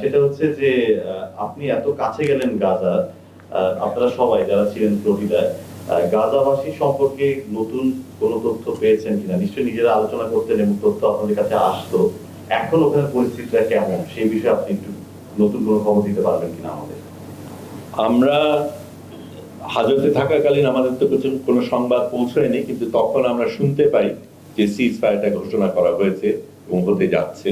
সেটা হচ্ছে যে আপনি এত কাছে গেলেন গাজা আপনারা সবাই যারা ছিলেন ফ্লোরিডায় গাজাবাসী সম্পর্কে নতুন কোন তথ্য পেয়েছেন কিনা? নিশ্চয়ই নিজেরা আলোচনা করতেন এবং তথ্য আপনাদের কাছে আসতো। এখন ওখানে পরিস্থিতিটা কেমন? সেই বিষয়ে আপনি একটু নতুন কোনো খবর দিতে পারবেন কিনা আমাদের? আমরা হাজতে থাকাকালীন আমাদের তো কিছু কোনো সংবাদ পৌঁছয়নি, কিন্তু তখন আমরা শুনতে পাই যে সিজ ফায়ারটা ঘোষণা করা হয়েছে এবং হতে যাচ্ছে।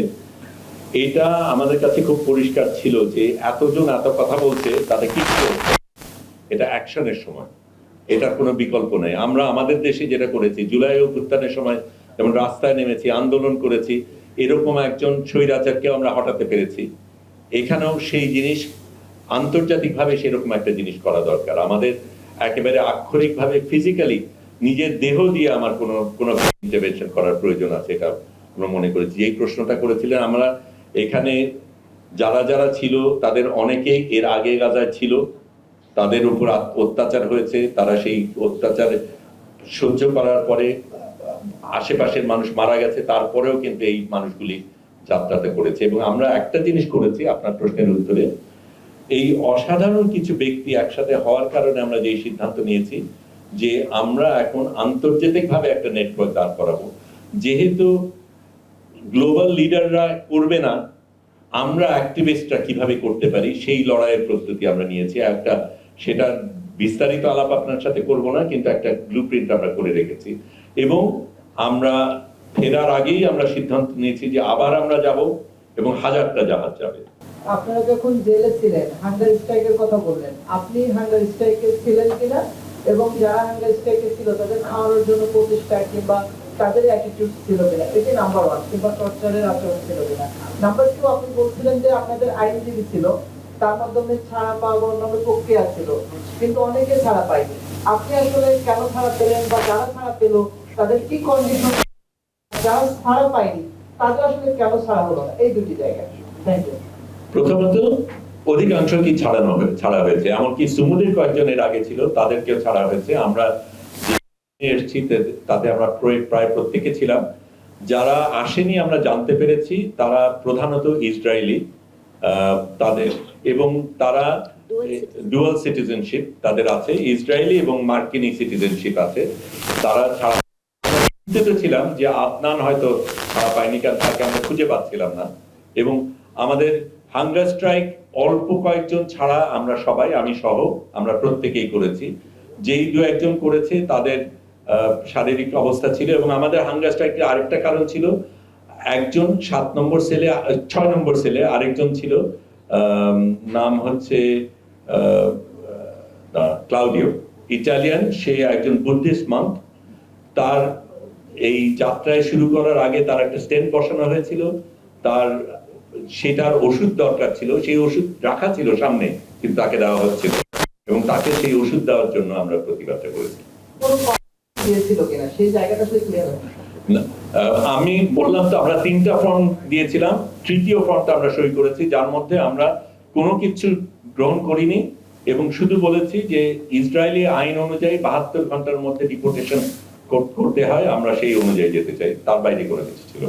এটা আমাদের কাছে খুব পরিষ্কার ছিল যে এতজন এত কথা বলছে, তাতে কি এটা অ্যাকশনের সময়। এটার কোনো বিকল্প নেই। আমরা আমাদের দেশে যেটা করেছি, জুলাই অভ্যুত্থানের সময় যেমন রাস্তায় নেমেছি, আন্দোলন করেছি, এরকম একজন স্বৈরাচারকেও আমরা হটাতে পেরেছি। এখানেও সেই জিনিস, আন্তর্জাতিকভাবে সেরকম একটা জিনিস করা দরকার। আমাদের একেবারে আক্ষরিকভাবে ফিজিক্যালি নিজের দেহ দিয়ে আমার কোনো কোনো ইন্টারভেনশন করার প্রয়োজন আছে এটা আমরা মনে করেছি। এই প্রশ্নটা করেছিলেন, আমরা এখানে যারা যারা ছিল, তাদের অনেকেই এর আগে গাজায় ছিল। তাদের উপর অত্যাচার হয়েছে, তারা সেই অত্যাচার সহ্য করার পরে আশেপাশের মানুষ মারা গেছে, তারপরেও কিন্তু এই মানুষগুলি যাত্রাতে করেছে এবং আমরা একটা জিনিস করেছি, আপনার প্রশ্নের উত্তরে, এই অসাধারণ কিছু ব্যক্তি একসাথে হওয়ার কারণে আমরা যে সিদ্ধান্ত নিয়েছি, যে আমরা এখন আন্তর্জাতিকভাবে একটা নেটওয়ার্ক দাঁড় করাবো। যেহেতু গ্লোবাল লিডাররা করবে না, আমরা অ্যাক্টিভিস্টরা কীভাবে করতে পারি, সেই লড়াইয়ের প্রস্তুতি আমরা নিয়েছি। একটা সেটা বিস্তারিত আলাপ আপনার সাথে করব না, কিন্তু একটা ব্লুপ্রিন্ট আমরা করে রেখেছি। এবং আমরা ফেরার আগেই আমরা সিদ্ধান্ত নিয়েছি যে আবার আমরা যাব এবং হাজারটা জাহাজ যাবে। আপনারা যখন জেলে ছিলেন হাঙ্গার স্ট্রাইকের কথা বললেন, আপনি হাঙ্গার স্ট্রাইকে ছিলেন কিনা? এবং যারা হাঙ্গার স্ট্রাইকে ছিল, তাদের খাওয়ানোর জন্য প্রচেষ্টা কিংবা তাদের অ্যাটিটিউড ছিল কিনা? এটি নাম্বার ওয়ান কিংবা টর্চারের আচরণ ছিল কিনা? নাম্বার টু আপনি বলছিলেন যে আপনাদের আইনজীবী ছিল, তার মাধ্যমে ছাড়া পাওয়া অন্যান্য প্রক্রিয়া ছিল, কিন্তু অনেকে ছাড়া আপনি আসলে কেন ছাড়া পেলেন বা যারা ছাড়া তাদের কি কন্ডিশন যারা ছাড়া পায়নি, তাদের আসলে কেন ছাড়া হলো না? এই দুটি জায়গায়। থ্যাংক ইউ প্রথমত ছাড়ানো ছাড়া হয়েছে। এমনকি সুমুদের কয়েকজন এর আগে ছিল, তাদেরকেও ছাড়া হয়েছে। আমরা এসেছি তাতে আমরা প্রায় প্রত্যেকে ছিলাম। যারা আসেনি আমরা জানতে পেরেছি তারা প্রধানত ইসরায়েলি তাদের এবং তারা ডুয়াল সিটিজেনশিপ তাদের আছে। ইসরায়েলি এবং মার্কিনি সিটিজেনশিপ আছে। তারা ছাড়া চিন্তিত ছিলাম যে আদনান হয়তো পায়নি কারণ তাকে আমরা খুঁজে পাচ্ছিলাম না। এবং আমাদের হাঙ্গার স্ট্রাইক অল্প কয়েকজন ছাড়া আমরা সবাই আমি সহ আমরা প্রত্যেকেই করেছি। যেই দু একজন করেছে তাদের শারীরিক অবস্থা ছিল এবং আমাদের হাঙ্গার স্ট্রাইকের আরেকটা কারণ ছিল, একজন সাত নম্বর সেলে ছয় নম্বর সেলে আরেকজন ছিল নাম হচ্ছে ক্লাউডিও, ইটালিয়ান, সে একজন বুদ্ধিস্ট মান্থ তার এই যাত্রায় শুরু করার আগে তার একটা স্টেন্ট বসানো হয়েছিল, তার, সেটার ওষুধ দরকার ছিল, সেই ওষুধ রাখা ছিল সামনে, কিন্তু তাকে দেওয়া হচ্ছিল এবং তাকে সেই ওষুধ দেওয়ার জন্য আমরা প্রতিবাদটা করেছি। আমি বললাম তো আমরা তিনটা ফর্ম দিয়েছিলাম, তৃতীয় ফর্মটা আমরা সই করেছি, যার মধ্যে আমরা কোনো কিছু গ্রহণ করিনি এবং শুধু বলেছি যে ইসরায়েলি আইন অনুযায়ী বাহাত্তর ঘণ্টার মধ্যে ডিপোর্টেশন করতে হয়, আমরা সেই অনুযায়ী যেতে চাই, তার বাইরে করে কিছু ছিল না।